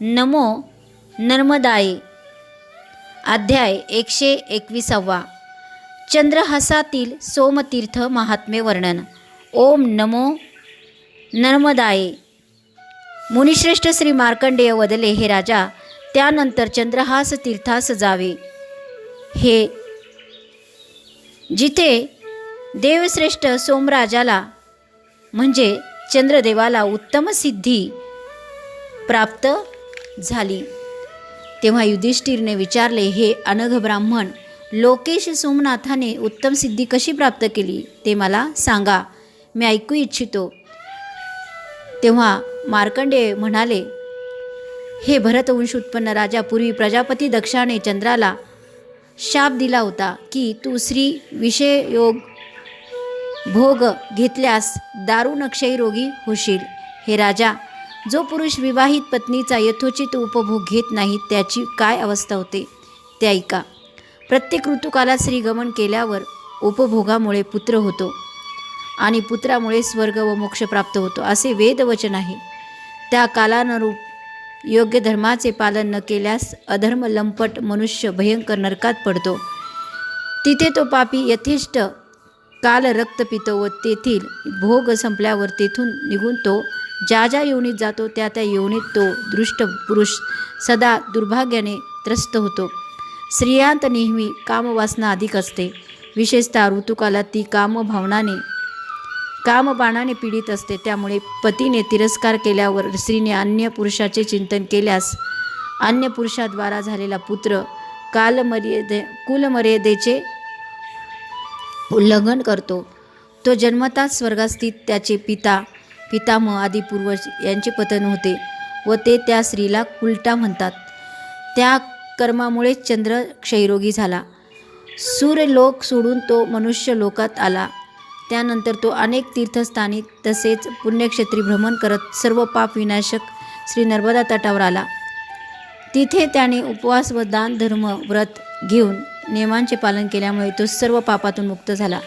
नमो नर्मदाये. अध्याय एकशे एकविसावा. चंद्रहासातील सोमतीर्थ महात्मे वर्णन. ओम नमो नर्मदाये. मुनिश्रेष्ठ श्री मार्कंडेय वदले हे राजा त्यानंतर चंद्रहास तीर्थास जावे हे जिथे देवश्रेष्ठ सोमराजाला म्हणजे चंद्रदेवाला उत्तम सिद्धी प्राप्त झाली. तेव्हा युधिष्ठिरने विचारले हे अनघ ब्राह्मण लोकेश सोमनाथाने उत्तम सिद्धी कशी प्राप्त केली? ते मला सांगा. मी ऐकू इच्छितो. तेव्हा मार्कंडे म्हणाले हे भरतवंश उत्पन्न राजा पूर्वी प्रजापती दक्षाने चंद्राला शाप दिला होता की तू श्री विषययोग भोग घेतल्यास दारू नक्षयरोगी होशील. हे राजा जो पुरुष विवाहित पत्नीचा यथोचित उपभोग घेत नाही त्याची काय अवस्था होते? ते ऐका. प्रत्येक ऋतुकालात श्रीगमन केल्यावर उपभोगामुळे पुत्र होतो आणि पुत्रामुळे स्वर्ग व मोक्ष प्राप्त होतो असे वेदवचन आहे. त्या कालानुरूप योग्य धर्माचे पालन न केल्यास अधर्म लंपट मनुष्य भयंकर नरकात पडतो. तिथे तो पापी यथेष्ट काल रक्त पितो व तेथील भोग संपल्यावर तेथून निघून तो ज्या ज्या योनीत जातो त्या त्या योनीत तो दृष्ट पुरुष सदा दुर्भाग्याने त्रस्त होतो. स्त्रियांत नेहमी कामवासना अधिक असते. विशेषतः ऋतुकालात ती कामभावनाने कामबाणाने पीडित असते. त्यामुळे पतीने तिरस्कार केल्यावर स्त्रीने अन्य पुरुषाचे चिंतन केल्यास अन्य पुरुषाद्वारा झालेला पुत्र कालमर्यादे कुलमर्यादेचे उल्लंघन करतो. तो जन्मताच स्वर्गास्थित त्याचे पिता पितामह आदी पूर्वज यांचे पतन होते व ते त्या स्त्रीला कुलटा म्हणतात. त्या कर्मामुळेच चंद्र क्षयरोगी झाला. सूर्यलोक सोडून तो मनुष्य लोकात आला. त्यानंतर तो अनेक तीर्थस्थानी तसेच पुण्यक्षेत्री भ्रमण करत सर्व पाप विनाशक श्री नर्मदा तटावर आला. तिथे त्याने उपवास व दान धर्म व्रत घेऊन नियमांचे पालन केल्यामुळे तो सर्व पापातून मुक्त झाला.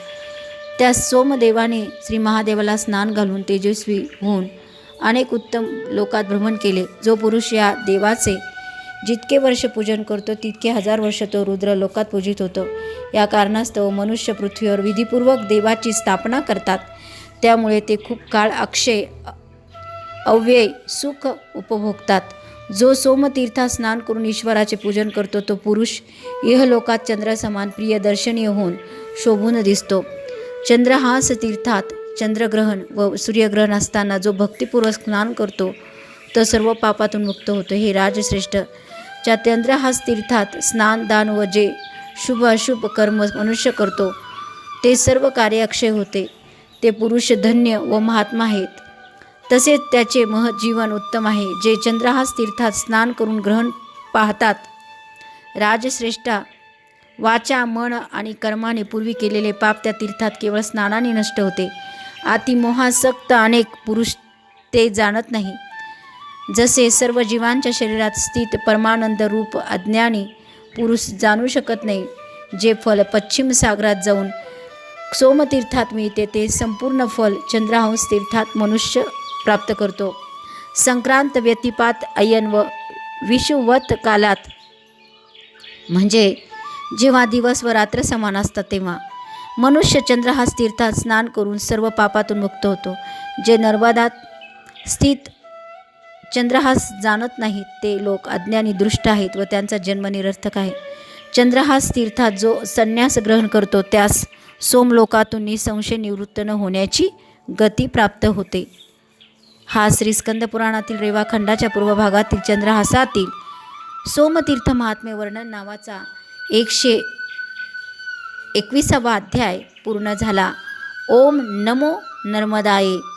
त्या सोमदेवाने श्री महादेवाला स्नान घालून तेजस्वी होऊन अनेक उत्तम लोकात भ्रमण केले. जो पुरुष या देवाचे जितके वर्ष पूजन करतो तितके हजार वर्ष तो रुद्र लोकात पूजित होतो. या कारणास्तव मनुष्य पृथ्वीवर विधीपूर्वक देवाची स्थापना करतात. त्यामुळे ते खूप काळ अक्षय अव्यय सुख उपभोगतात. जो सोमतीर्थात स्नान करून ईश्वराचे पूजन करतो तो पुरुष इहलोकात चंद्रसमान प्रिय दर्शनीय होऊन शोभून दिसतो. चंद्रहास तीर्थात चंद्रग्रहण व सूर्यग्रहण असताना जो भक्तिपूर्वक स्नान करतो तो सर्व पापातून मुक्त होतो. हे राजश्रेष्ठ. ज्या चंद्रहास तीर्थात स्नान दान व जे शुभ अशुभ कर्म मनुष्य करतो ते सर्व कार्य अक्षय होते. ते पुरुष धन्य व महात्मा आहेत. तसेच त्याचे मह जीवन उत्तम आहे. जे चंद्रहास तीर्थात स्नान करून ग्रहण पाहतात राजश्रेष्ठा वाचा मन आणि कर्माने पूर्वी केलेले पाप त्या तीर्थात केवळ स्नानाने नष्ट होते. अतिमोहासक्त अनेक पुरुष ते जाणत नाही. जसे सर्व जीवांच्या शरीरात स्थित परमानंद रूप अज्ञानी पुरुष जाणू शकत नाही जे फल पश्चिम सागरात जाऊन सोमतीर्थात मिळते ते संपूर्ण फल चंद्रहंस तीर्थात मनुष्य प्राप्त करतो. संक्रांत व्यतिपात अयन व विषुवत कालात. म्हणजे जेव्हा दिवस व रात्र समान असतात तेव्हा. मनुष्य चंद्रहास तीर्थात स्नान करून सर्व पापातून मुक्त होतो. जे नर्मदात स्थित चंद्रहास जाणत नाहीत ते लोक अज्ञानी दृष्ट आहेत व त्यांचा जन्म निरर्थक आहे. चंद्रहास तीर्थात जो संन्यास ग्रहण करतो त्यास सोमलोकातून निसंशय निवृत्त न होण्याची गती प्राप्त होते. हा श्री स्कंद पुराणातील रेवाखंडाच्या पूर्व भागातील चंद्रहासातील सोमतीर्थ महात्मे वर्णन नावाचा एकशे एकविसावा अध्याय पूर्ण झाला. ओम नमो नर्मदाये.